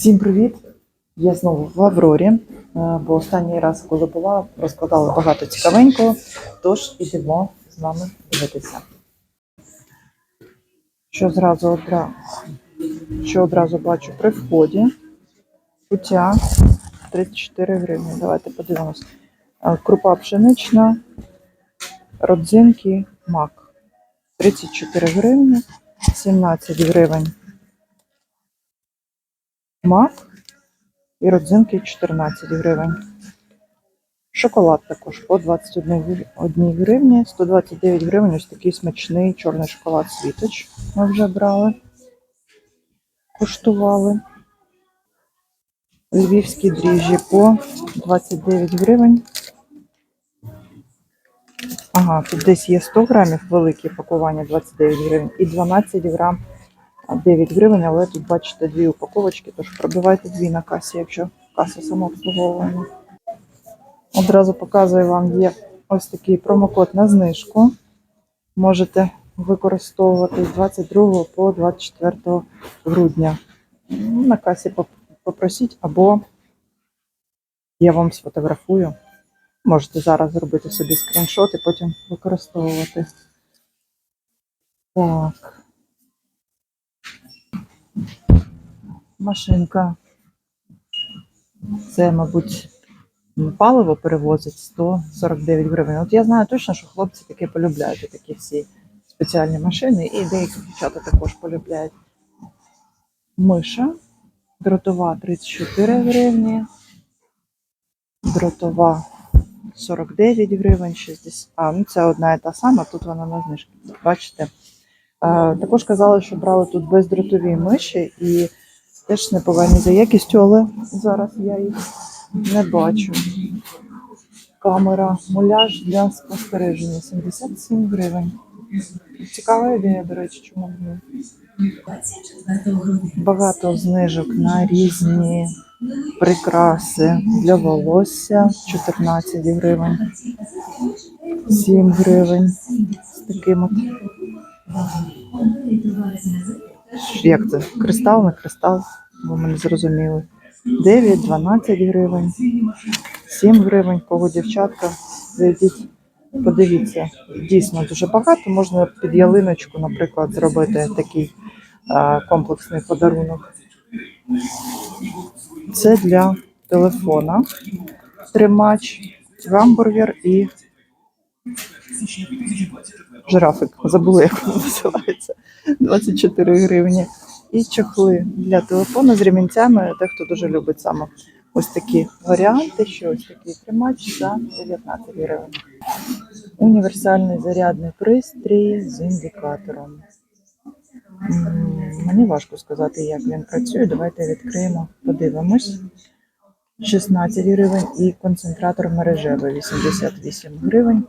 Всім привіт! Я знову в Аврорі, е, бо останній раз, коли була, розкладала багато цікавенького, тож ідемо з вами дивитися. Що зразу одра... що одразу бачу при вході. Кутя 34 гривні. Давайте подивимось. Е, Крупа пшенична, родзинки, мак. 34 гривні, 17 гривень. Мак і родзинки 14 гривень. Шоколад також по 21 гривні- 129 гривень. Ось такий смачний чорний шоколад світоч. Ми вже брали, куштували. Львівські дріжджі по 29 гривень. Ага, тут десь є 100 грамів велике пакування 29 гривень і 12 грам 9 гривень, але тут бачите дві упаковочки, тож пробивайте дві на касі, якщо каса самообслуговування. Одразу показую вам, є ось такий промокод на знижку. Можете використовувати з 22 по 24 грудня. Ну, На касі попросіть, або я вам сфотографую. Можете зараз зробити собі скріншот і потім використовувати. Так. Машинка. Це, мабуть, паливо перевозить 149 гривень. От я знаю точно, що хлопці таке полюбляють, такі всі спеціальні машини, і деякі дівчата також полюбляють. Миша. Дротова 34 гривні. Дротова 49 гривень, 60. А, ну це одна і та сама, тут вона на знижці. Бачите? Також казали, що брали тут бездротові миші і теж непогані за якістю, але зараз я їх не бачу. Камера муляж для спостереження 77 гривень. Цікава ідея, до речі, чому б. Багато знижок на різні прикраси для волосся 14 гривень, 7 гривень з таким от. Як це? Кристал на кристал, бо ми не зрозуміли. 9, 12 гривень, 7 гривень, кого дівчатка. Зайдіть, подивіться. Дійсно дуже багато. Можна під ялиночку, наприклад, зробити такий а, комплексний подарунок. Це для телефона. Тримач, гамбургер і жирафик. Забула, як воно називається. 24 гривні. І чохли для телефону з ремінцями. Дехто дуже любить саме ось такі варіанти. Що ось такий тримач за 19 гривень. Універсальний зарядний пристрій з індикатором. Мені важко сказати, як він працює. Давайте відкриємо, подивимось. 16 гривень і концентратор мережевий 88 гривень.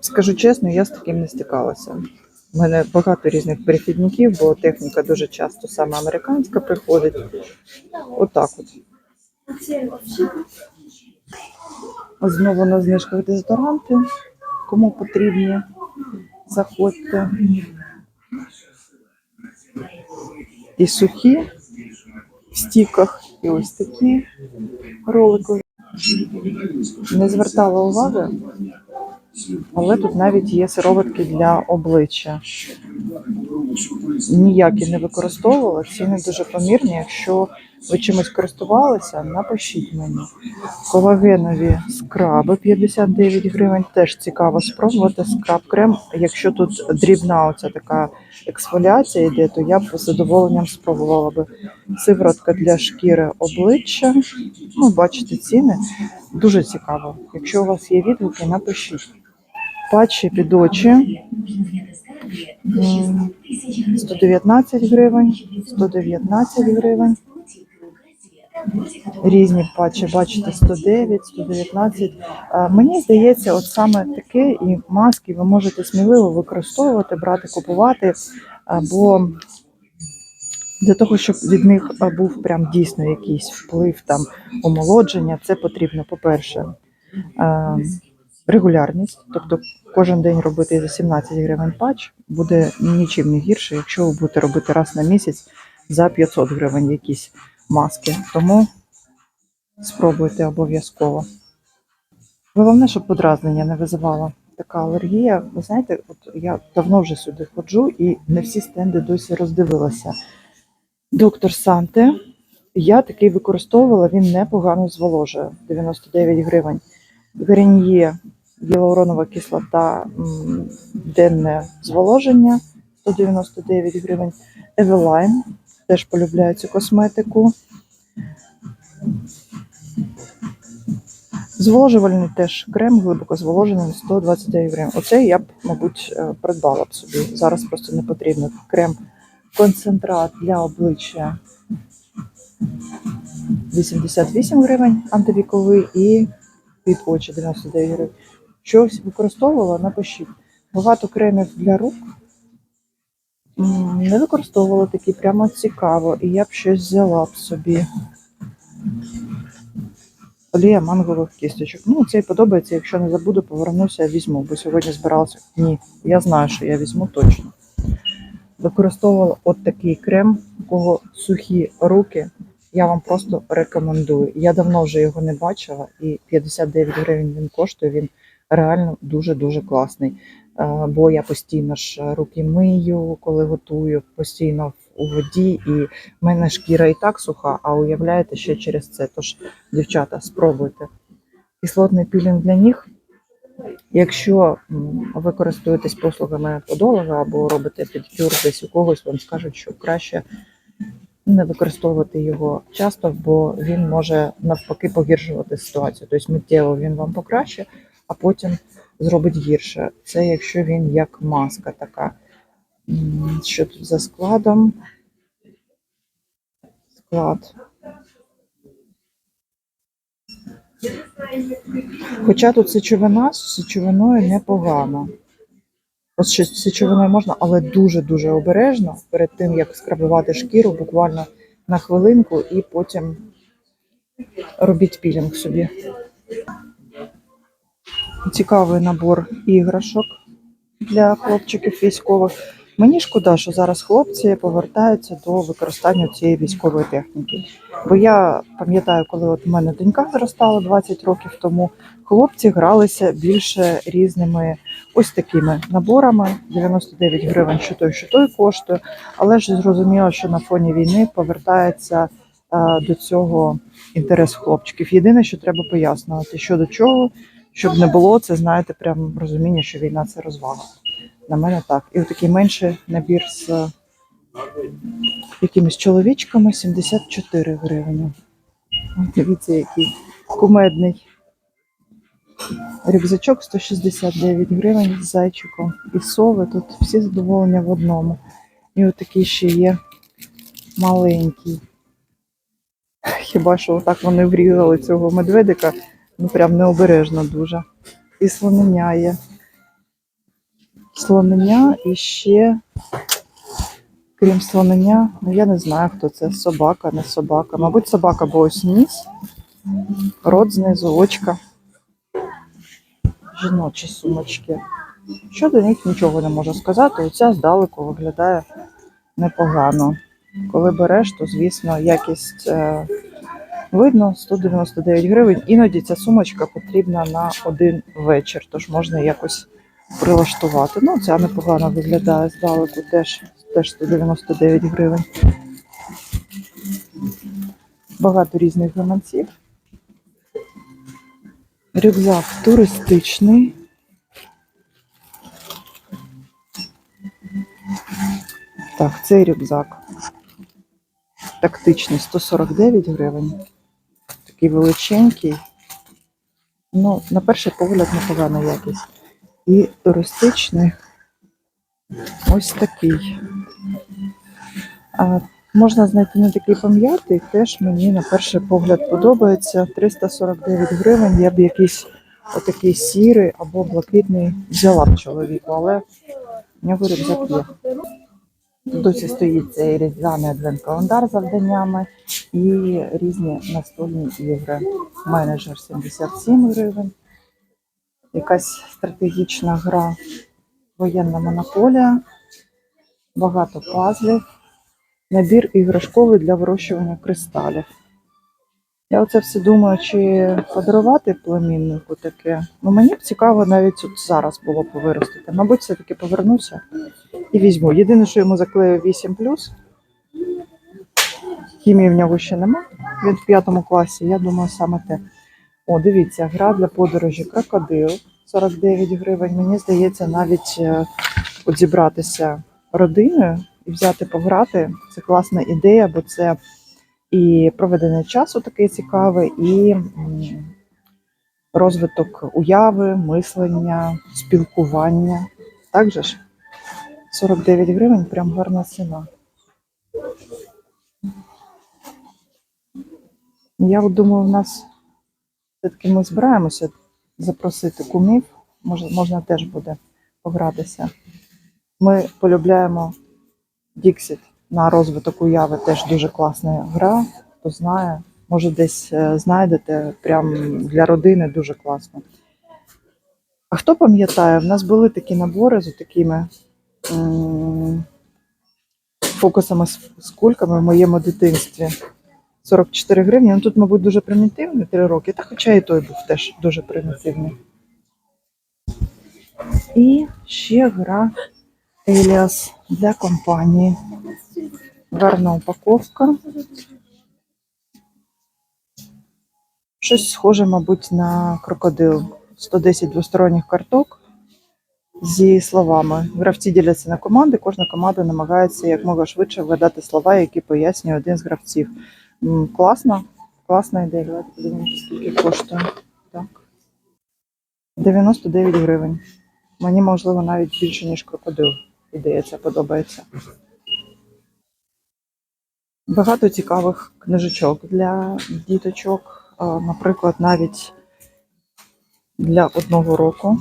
Скажу чесно, я з таким не стикалася. У мене багато різних перехідників, бо техніка дуже часто саме американська приходить. Отак от. Знову на знижках дезодоранти. Кому потрібні, заходьте. І сухі в стіках, і ось такі ролики. Не звертала уваги, але тут навіть є сироватки для обличчя. Ніякі не використовувала, ціни дуже помірні. Якщо ви чимось користувалися, напишіть мені. Колагенові скраби 59 гривень. Теж цікаво спробувати скраб крем. Якщо тут дрібна оця така ексфоліація йде, то я б з задоволенням спробувала би. Сиворотка для шкіри обличчя. Ну, бачите ціни. Дуже цікаво. Якщо у вас є відгуки, напишіть. Патчі під очі м, 119 гривень, 119 гривень. Різні патчі, бачите, 109, 119. Мені здається, от саме таке і маски ви можете сміливо використовувати, брати, купувати, а, бо для того, щоб від них був прям дійсно якийсь вплив там омолодження, це потрібно, по-перше, регулярність, тобто кожен день робити за 17 гривень патч буде нічим не гірше, якщо ви будете робити раз на місяць за 500 гривень якісь маски. Тому спробуйте обов'язково. Головне, щоб подразнення не визивала така алергія. Ви знаєте, от я давно вже сюди ходжу і не всі стенди досі роздивилася. Доктор Санте. Я такий використовувала, він непогано зволожує 99 гривень. Греньє, гіалуронова кислота, денне зволоження 199 гривень. Евелайн, теж полюбляю цю косметику. Зволожувальний теж крем, глибоко зволожений 129 гривень. Оце я б, мабуть, е, придбала б собі. Зараз просто не потрібно. Крем концентрат для обличчя 88 гривень антивіковий і під очі 99 гривень. Щось використовувала, напишіть. Багато кремів для рук. Не використовувала такі, прямо цікаво. І я б щось взяла б собі. Олія мангових кісточок. Ну, це й подобається. Якщо не забуду, повернуся, візьму, бо сьогодні збиралася. Ні, я знаю, що я візьму точно. Використовувала от такий крем, у кого сухі руки. Я вам просто рекомендую. Я давно вже його не бачила, і 59 гривень він коштує. Він реально дуже-дуже класний. Е, Бо я постійно ж руки мию, коли готую, постійно у воді, і в мене шкіра і так суха, а уявляєте, ще через це. Тож, дівчата, спробуйте. Кислотний пілінг для ніг. Якщо ви користуєтесь послугами подолога або робите педикюр десь у когось, вам скажуть, що краще не використовувати його часто, бо він може навпаки погіршувати ситуацію. Тобто миттєво він вам покраще, а потім зробить гірше. Це якщо він як маска така. Що тут за складом? Склад. Хоча тут сечовина з сечовиною непогано. От ще з сечовиною можна, але дуже-дуже обережно перед тим, як скрабувати шкіру, буквально на хвилинку, і потім робіть пілінг собі. Цікавий набор іграшок для хлопчиків військових. Мені шкода, що зараз хлопці повертаються до використання цієї військової техніки. Бо я пам'ятаю, коли от у мене донька зростала 20 років тому, хлопці гралися більше різними ось такими наборами. 99 гривень, що той, що той коштує. Але ж зрозуміло, що на фоні війни повертається е, до цього інтерес хлопчиків. Єдине, що треба пояснювати, що до чого, щоб не було це, знаєте, прям розуміння, що війна це розвага. На мене так. І такий менший набір з якимись чоловічками 74 гривні. Дивіться, який кумедний. Рюкзачок 169 гривень з зайчиком. І сови тут всі задоволення в одному. І отакий ще є маленький. Хіба що отак вони врізали цього медведика, ну прям необережно дуже. І слонення є. Слонення і ще, крім слонення, ну я не знаю, хто це. Собака, не собака. Мабуть, собака, бо ось ніс, рот знизу, очка. Жіночі сумочки. Щодо них нічого не можу сказати. Оця здалеку виглядає непогано. Коли береш, то звісно якість е, видно 199 гривень. Іноді ця сумочка потрібна на один вечір, тож можна якось прилаштувати. Ну, ця непогано виглядає здалеку, теж, теж 199 гривень. Багато різних гаманців. Рюкзак туристичний. Так, цей рюкзак. Тактичний 149 гривень. Такий величенький. Ну, на перший погляд непогана якість. І туристичний ось такий. А, можна знайти не такий пом'ятий, теж мені на перший погляд подобається. 349 гривень. Я б якийсь отакий сірий або блакитний взяла б чоловіку, але в нього рюкзак є. Досі стоїть цей різдвяний адвент-календар з завданнями і різні настольні ігри. Менеджер 77 гривень. Якась стратегічна гра, воєнна монополія, багато пазлів, Набір іграшковий для вирощування кристалів. Я оце все думаю, чи подарувати племіннику таке. Ну мені б цікаво навіть от зараз було повиростити. Мабуть, все-таки повернуся і візьму. Єдине, що йому заклею 8 Хімії в нього ще нема. Він в п'ятому класі, я думаю, саме те. О, дивіться, гра для подорожі крокодил 49 гривень. Мені здається, навіть е, от зібратися родиною і взяти пограти. Це класна ідея, бо це і проведення часу такий цікавий, і розвиток уяви, мислення, спілкування. Так же ж? 49 гривень, прям гарна ціна. Я думаю, в нас все-таки ми збираємося запросити кумів. Може, можна теж буде погратися. Ми полюбляємо Dixit на розвиток уяви теж дуже класна гра. Хто знає, може десь е, знайдете прям для родини дуже класно. А хто пам'ятає, в нас були такі набори з такими фокусами з, кульками в моєму дитинстві. 44 гривні. Ну тут, мабуть, дуже примітивний 3 роки, та хоча і той був теж дуже примітивний. І ще гра Еліас для компанії. Гарна упаковка. Щось схоже, мабуть, на крокодил. 110 двосторонніх карток зі словами. Гравці діляться на команди. Кожна команда намагається якмога швидше вгадати слова, які пояснює один з гравців. Класно, класна ідея. Давайте подивимося, скільки коштує. Так. 99 гривень. Мені, можливо, навіть більше, ніж крокодил. Ідея ця подобається. Багато цікавих книжечок для діточок. Наприклад, навіть для одного року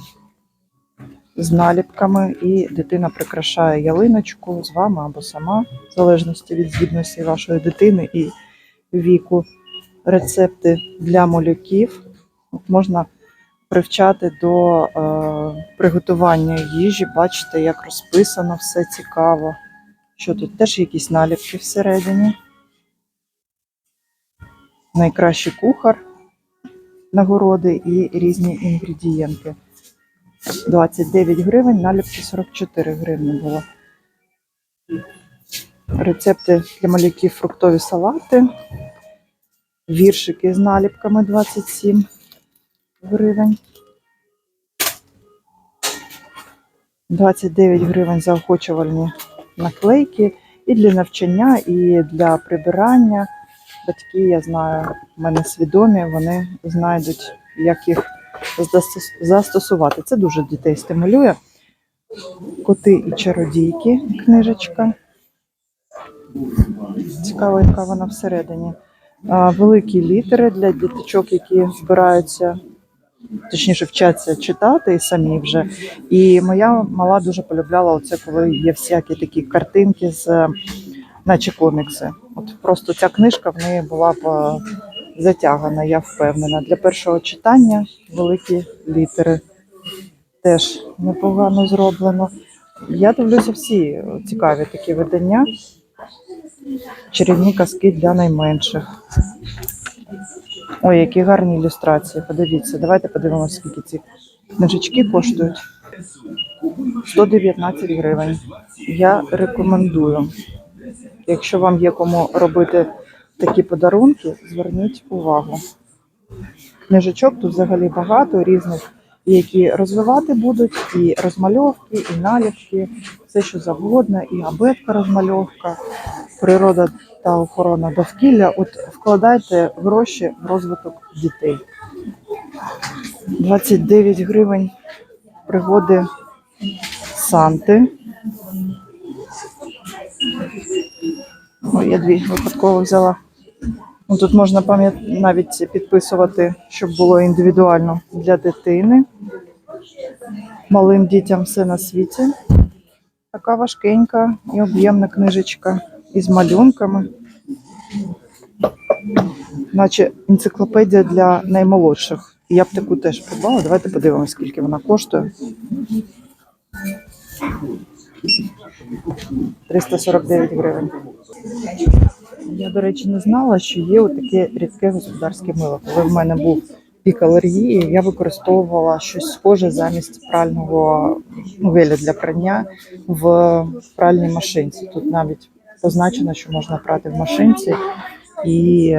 з наліпками, і дитина прикрашає ялиночку з вами або сама, в залежності від здібності вашої дитини і віку. Рецепти для малюків можна привчати до е, приготування їжі. Бачите, як розписано все цікаво. Що тут теж якісь наліпки всередині. Найкращий кухар, нагороди і різні інгредієнти. 29 гривень, наліпки 44 гривні було. Рецепти для малюків фруктові салати. Віршики з наліпками 27 гривень. 29 гривень заохочувальні наклейки і для навчання, і для прибирання. Батьки, я знаю, в мене свідомі, вони знайдуть, як їх застосувати. Це дуже дітей стимулює. Коти і чародійки, книжечка. Цікаво, яка вона всередині. Великі літери для діточок, які збираються, точніше, вчаться читати самі вже. І моя мала дуже полюбляла оце, коли є всякі такі картинки з наче комікси. От просто ця книжка в неї була б е, затягана, я впевнена. Для першого читання великі літери теж непогано зроблено. Я дивлюся всі цікаві такі видання. Чарівні казки для найменших. Ой, які гарні ілюстрації. Подивіться, давайте подивимося, скільки ці книжечки коштують. 119 гривень. Я рекомендую. Якщо вам є кому робити такі подарунки, зверніть увагу. Книжечок тут взагалі багато різних, які розвивати будуть, і розмальовки, і наліпки, все що завгодно, і абетка розмальовка, природа та охорона довкілля. От вкладайте гроші в розвиток дітей. 29 гривень пригоди Санти. Ой, я дві випадково взяла. Ну, тут можна пам'ят... навіть підписувати, щоб було індивідуально для дитини. Малим дітям все на світі. Така важкенька і об'ємна книжечка із малюнками. Наче енциклопедія для наймолодших. Я б таку теж придбала. Давайте подивимося, скільки вона коштує. 349 гривень. Я, до речі, не знала, що є таке рідке господарське мило. Коли в мене був пік алергії, я використовувала щось схоже замість прального ну, геля для прання в пральній машинці. Тут навіть позначено, що можна прати в машинці, і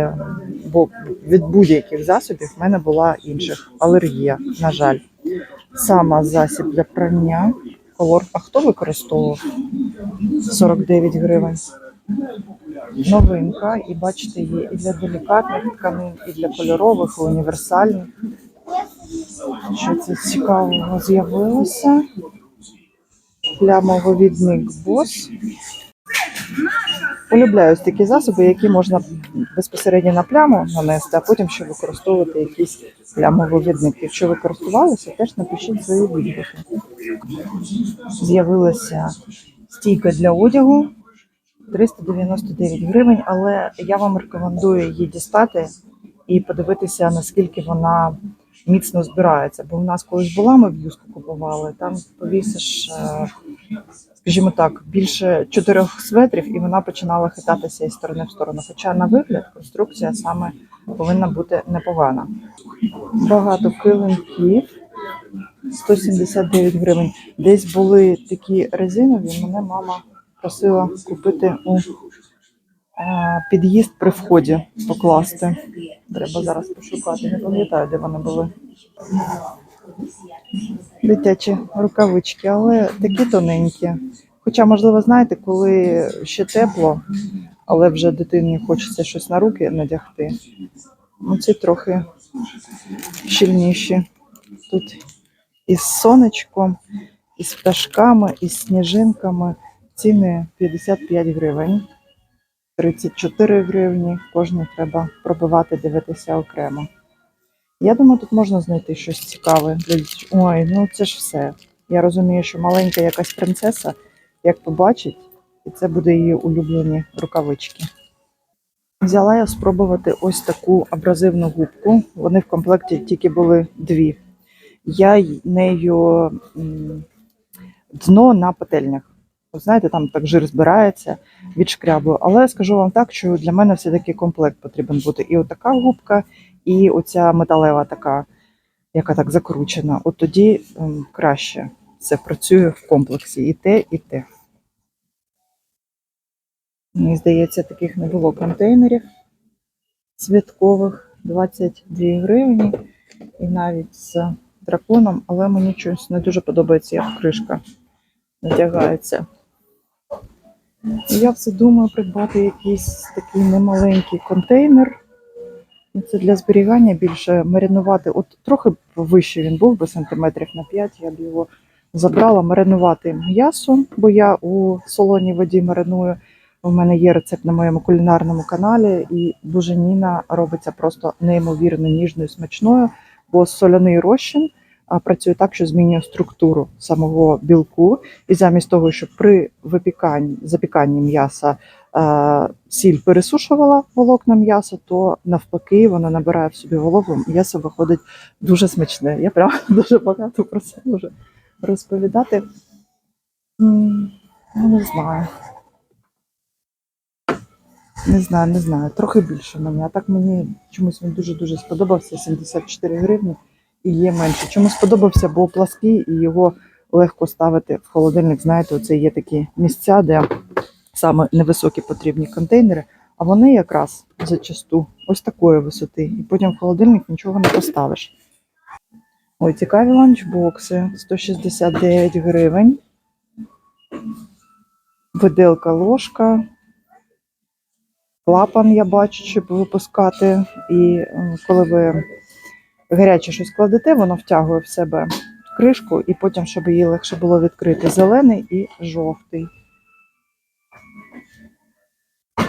бо від будь-яких засобів в мене була інших алергія, на жаль. Сама засіб для прання. Колор. А хто використовував? 49 гривень. Новинка, і бачите, є і для делікатних тканин, і для кольорових, і універсальних. Що це цікавого з'явилося? Плямовивідник бос. Полюбляю такі засоби, які можна безпосередньо на пляму нанести, а потім ще використовувати якийсь плямовивідник. Якщо ви користувалися, теж напишіть свої відгуки. З'явилася стійка для одягу 399 гривень, але я вам рекомендую її дістати і подивитися, наскільки вона міцно збирається. Бо в нас колись була, ми в юску купували, там повісиш, е, скажімо так, більше чотирьох светрів, і вона починала хитатися із сторони в сторону. Хоча на вигляд конструкція саме повинна бути непогана. Багато килимків. 179 гривень. Десь були такі резинові, мене мама просила купити у е, під'їзд при вході покласти. Треба зараз пошукати, не пам'ятаю, де вони були. Дитячі рукавички, але такі тоненькі. Хоча, можливо, знаєте, коли ще тепло, але вже дитині хочеться щось на руки надягти. Ну, ці трохи щільніші. Тут із сонечком, із пташками, із сніжинками. Ціни 55 гривень, 34 гривні. Кожну треба пробивати, дивитися окремо. Я думаю, тут можна знайти щось цікаве. Ой, ну це ж все. Я розумію, що маленька якась принцеса, як побачить, і це буде її улюблені рукавички. Взяла я спробувати ось таку абразивну губку. Вони в комплекті тільки були дві. Я нею дно на пательнях. Ви знаєте, там так жир збирається від шкрябу. Але скажу вам так, що для мене все-таки комплект потрібен бути. І отака губка, і оця металева така, яка так закручена. От тоді м, краще це працює в комплексі. І те, і те. Мені здається, таких не було контейнерів святкових 22 гривні. І навіть з драконом, але мені щось не дуже подобається, як кришка надягається. Я все думаю придбати якийсь такий немаленький контейнер. Ну, Це для зберігання більше маринувати. От трохи вище він був би сантиметрів на 5, я б його забрала маринувати м'ясо, бо я у солоній воді мариную. У мене є рецепт на моєму кулінарному каналі, і буженіна робиться просто неймовірно ніжною, смачною, бо соляний розчин працює так, що змінює структуру самого білку. І замість того, щоб при випіканні запіканні м'яса е, сіль пересушувала волокна м'яса, то навпаки вона набирає в собі вологу. М'ясо виходить дуже смачне. Я прям дуже багато про це можу розповідати. Ну, не знаю. Не знаю, не знаю. Трохи більше мені. А так мені чомусь він дуже-дуже сподобався. 74 гривні і є менше. Чому сподобався, бо плаский і його легко ставити в холодильник. Знаєте, оце є такі місця, де саме невисокі потрібні контейнери, а вони якраз зачасту ось такої висоти. І потім в холодильник нічого не поставиш. Ой, цікаві ланчбокси. 169 гривень. Виделка ложка. Клапан я бачу, щоб випускати. І коли ви гаряче щось кладете, воно втягує в себе кришку, і потім, щоб її легше було відкрити, зелений і жовтий.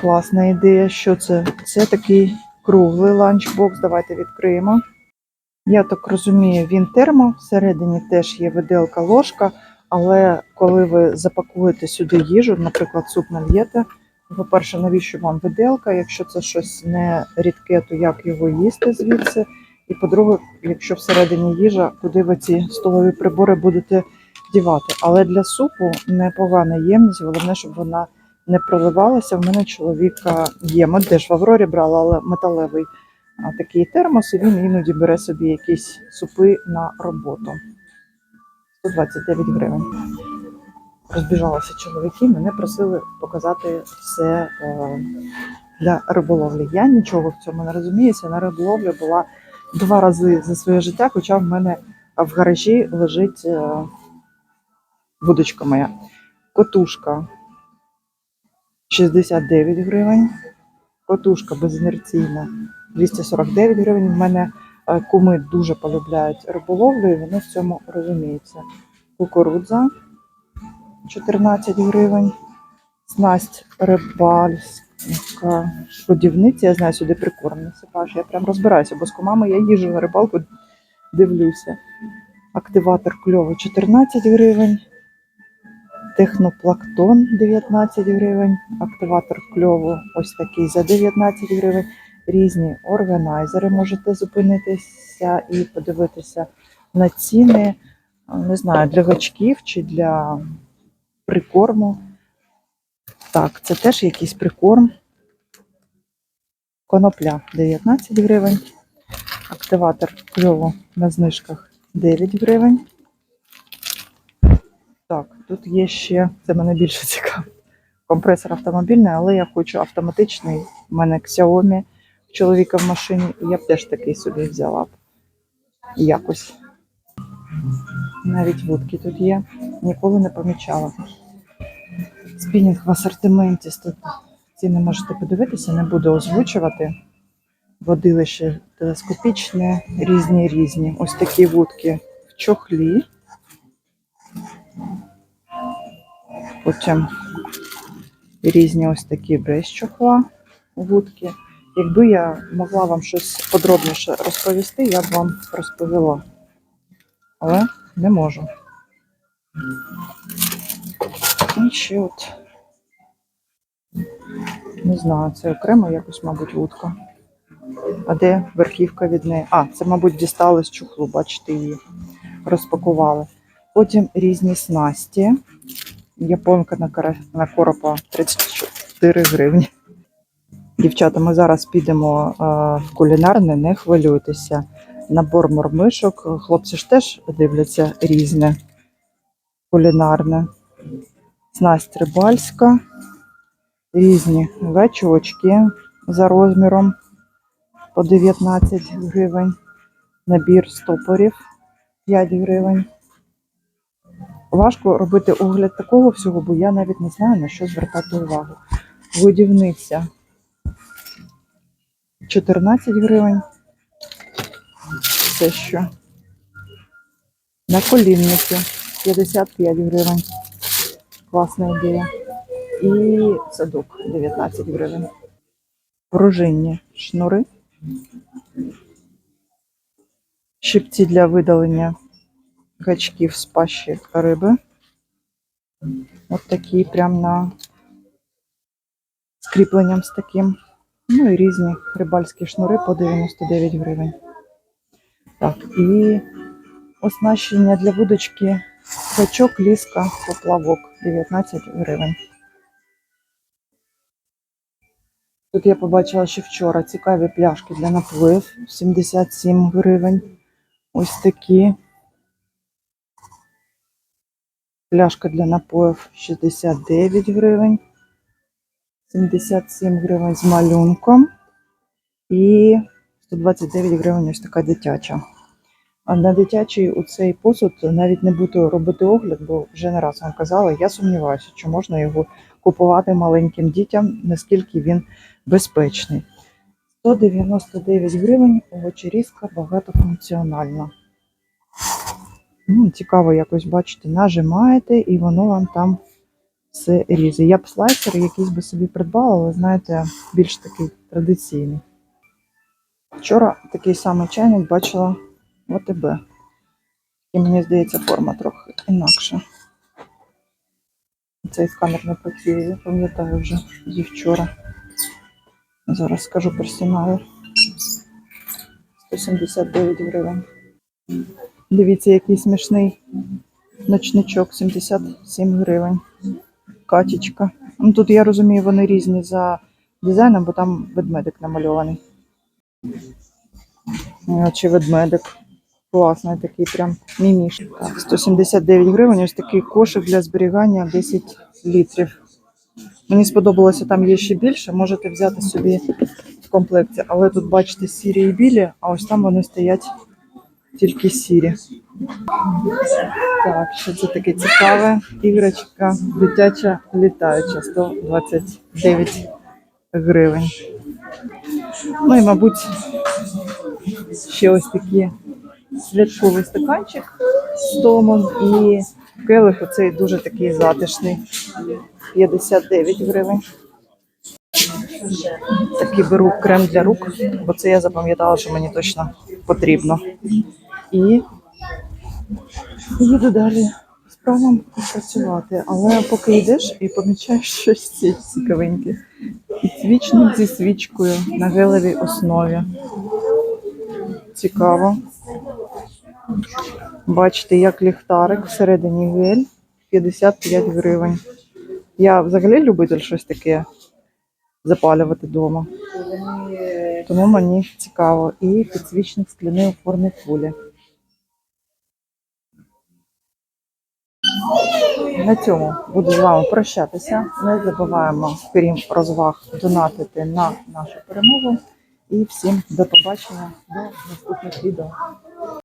Класна ідея. Що це? Це такий круглий ланчбокс. Давайте відкриємо. Я так розумію, він термо. Всередині теж є виделка ложка, але коли ви запакуєте сюди їжу, наприклад, суп нальєте, по-перше, навіщо вам виделка? Якщо це щось не рідке, то як його їсти звідси? І по-друге, якщо всередині їжа, куди ви ці столові прибори будете дівати. Але для супу непогана ємність, головне, щоб вона не проливалася. В мене чоловіка є. Ми теж в Аврорі брала, але металевий такий термос, і він іноді бере собі якісь супи на роботу. 129 гривень. Розбіжалися чоловіки, мене просили показати все е, для риболовлі. Я нічого в цьому не розуміюся. На риболовлі була два рази за своє життя, хоча в мене в гаражі лежить е, вудочка моя. Котушка 69 гривень. Котушка безінерційна 249 гривень. В мене е, куми дуже полюбляють риболовлю, і вони в цьому розуміються. Кукурудза 14 гривень. Снасть рибальська годівниця. Я знаю, сюди прикорм насипаєш. Я прям розбираюся, бо з кумами я їжджу на рибалку, дивлюся. Активатор кльову 14 гривень. Техноплактон 19 гривень. Активатор кльову ось такий за 19 гривень. Різні органайзери можете зупинитися і подивитися на ціни. Не знаю, для гачків чи для прикорму. Так, це теж якийсь прикорм. Конопля 19 гривень. Активатор кльову на знижках 9 гривень. Так, тут є ще, це мене більше цікаво. Компресор автомобільний, але я хочу автоматичний. У мене Xiaomi чоловіка в машині, і я б теж такий собі взяла б. Якось. Навіть вудки тут є. Ніколи не помічала. Спінінг в асортименті. Тут ціни можете подивитися, не буду озвучувати. Водилище телескопічне, різні різні. Ось такі вудки в чохлі. Потім різні ось такі без чохла вудки. Якби я могла вам щось подробніше розповісти, я б вам розповіла. Але не можу. І ще от. Не знаю, це окремо якось, мабуть, вудка. А де верхівка від неї? А, це, мабуть, дістали з чухлу, бачите, її розпакували. Потім різні снасті. Японка на, кара... на коропа 34 гривні. Дівчата, ми зараз підемо е, в кулінарне, не хвилюйтеся. Набор мормишок. Хлопці ж теж дивляться різне кулінарне. Снасть рибальська, різні гачочки за розміром по 19 гривень. Набір стопорів 5 гривень. Важко робити огляд такого всього, бо я навіть не знаю, на що звертати увагу. Годівниця 14 гривень. Це що? На колінники 55 гривень. Класна ідея. І садок 19 гривень. Пружинні шнури. Щипці для видалення гачків з пащі риби. От такі прям на з кріпленням з таким. Ну і різні рибальські шнури по 99 гривень. Так, і оснащення для вудочки гачок, ліска, поплавок 19 гривень. Тут я побачила ще вчора цікаві пляшки для наплив 77 гривень. Ось такі. Пляшка для напоїв 69 гривень. 77 гривень з малюнком. І 129 гривень ось така дитяча. А на дитячий у цей посуд навіть не буду робити огляд, бо вже не раз вам казала, я сумніваюся, чи можна його купувати маленьким дітям, наскільки він безпечний. 199 гривень, овочерізка багатофункціональна. Ну, цікаво якось бачите, нажимаєте і воно вам там все ріже. Я б слайсер якийсь би собі придбала, але знаєте, більш такий традиційний. Вчора такий самий чайник бачила в ОТБ. І мені здається, форма трохи інакша. Цей сканер не працює, я пам'ятаю вже зі вчора. Зараз скажу персонал. 179 гривень. Дивіться, який смішний ночничок, 77 гривень. Катічка Ну тут я розумію, вони різні за дизайном, бо там ведмедик намальований. Е, Чи ведмедик. Класний такий прям міміш. 179 гривень. Ось такий кошик для зберігання 10 літрів. Мені сподобалося, там є ще більше. Можете взяти собі в комплекті. Але тут, бачите, сірі і білі, а ось там вони стоять тільки сірі. Так, що це таке цікаве? Іграчка дитяча літаюча 129 гривень. Ну і, мабуть, ще ось такі святковий стаканчик з томом і келих оцей дуже такий затишний. 59 гривень. Такий беру крем для рук, бо це я запам'ятала, що мені точно потрібно. І їду далі справам працювати. Але поки йдеш і помічаєш щось ці- цікавеньке. Підсвічник зі свічкою на гелевій основі. Цікаво. Бачите, як ліхтарик всередині гель 55 гривень. Я взагалі любитель щось таке запалювати вдома. Тому мені цікаво. І підсвічник скляний у формі кулі. На цьому буду з вами прощатися. Не забуваємо, крім розваг, донатити на нашу перемогу. І всім до побачення до наступних відео.